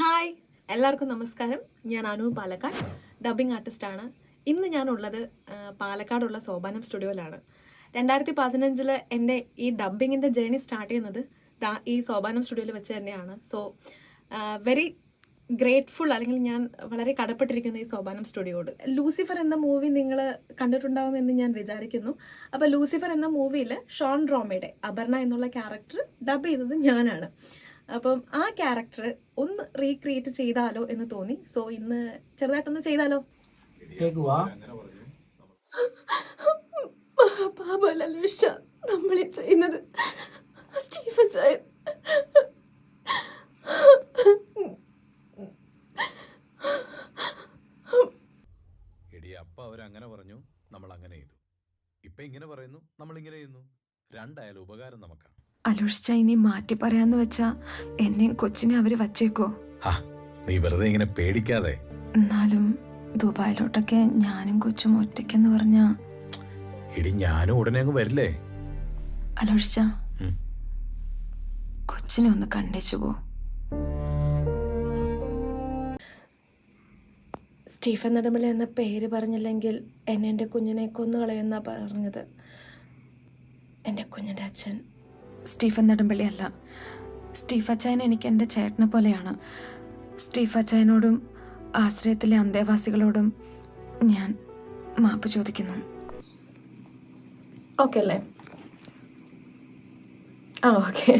Hi എല്ലാവർക്കും നമസ്കാരം. ഞാൻ അനു പാലക്കാട് ഡബ്ബിംഗ് ആർട്ടിസ്റ്റാണ് ഇന്ന് ഞാനുള്ളത് പാലക്കാടുള്ള സോപാനം സ്റ്റുഡിയോയിലാണ്. രണ്ടായിരത്തി പതിനഞ്ചിൽ എന്റെ ഈ ഡബിങ്ങിന്റെ ജേണി സ്റ്റാർട്ട് ചെയ്യുന്നത് ഈ സോപാനം സ്റ്റുഡിയോയിൽ വെച്ച് തന്നെയാണ്. സോ വെരി ഗ്രേറ്റ്ഫുൾ അല്ലെങ്കിൽ ഞാൻ വളരെ കടപ്പെട്ടിരിക്കുന്നു ഈ സോപാനം സ്റ്റുഡിയോട് ലൂസിഫർ എന്ന മൂവി നിങ്ങൾ കണ്ടിട്ടുണ്ടാവുമെന്ന് ഞാൻ വിചാരിക്കുന്നു. അപ്പോൾ ലൂസിഫർ എന്ന മൂവിയിൽ ഷോൺ റോമയുടെ അപർണ എന്നുള്ള ക്യാരക്ടർ ഡബ് ചെയ്തത് ഞാനാണ്. അപ്പം ആ ക്യാരക്ടർ ഒന്ന് റീക്രിയേറ്റ് ചെയ്താലോ എന്ന് തോന്നി. സോ ഇന്ന് ചെറുതായിട്ടൊന്ന് ചെയ്താലോ? നമ്മൾ ഈ ചെയ്യുന്നത്. സ്റ്റീഫൻ എടി അപ്പ അവരങ്ങനെ പറഞ്ഞു. നമ്മൾ അങ്ങനെ ചെയ്തു. ഇപ്പൊ ഇങ്ങനെ പറയുന്നു. നമ്മൾ ഇങ്ങനെ ചെയ്യുന്നു. രണ്ടായാലും ഉപകാരം നമുക്കാ. അലോഷിച്ച ഇനി മാറ്റി പറയാന്ന് വെച്ചാ എന്നെയും കൊച്ചിനെ അവർ വച്ചേക്കോ. നീ വെറുതെ ഇങ്ങനെ പേടിക്കാതെ. എന്നാലും ദുബായിലോട്ടൊക്കെ ഞാനും കൊച്ചും ഒറ്റയ്ക്കെന്ന് പറഞ്ഞ എടി ഞാനും ഉടനെ അങ്ങ് വരില്ലേ? അലോഷിച്ച. കൊച്ചിനെ ഒന്ന് കണ്ടേച്ചു പോ. സ്റ്റീഫൻ നെടുമല എന്ന പേര് പറഞ്ഞില്ലെങ്കിൽ എന്നെ എന്റെ കുഞ്ഞിനെ കൊന്നുകളയെന്നാ പറഞ്ഞത്. എന്റെ കുഞ്ഞിന്റെ അച്ഛൻ സ്റ്റീഫൻ നെടുമ്പള്ളി അല്ല സ്റ്റീഫ് അച്ചായൻ എനിക്ക് എന്റെ ചേട്ടനെ പോലെയാണ്. സ്റ്റീഫ് അച്ചായനോടും ആശ്രയത്തിലെ അന്തേവാസികളോടും ഞാൻ മാപ്പ് ചോദിക്കുന്നു. ഓക്കെ അല്ലേ? ആ ഓക്കെ.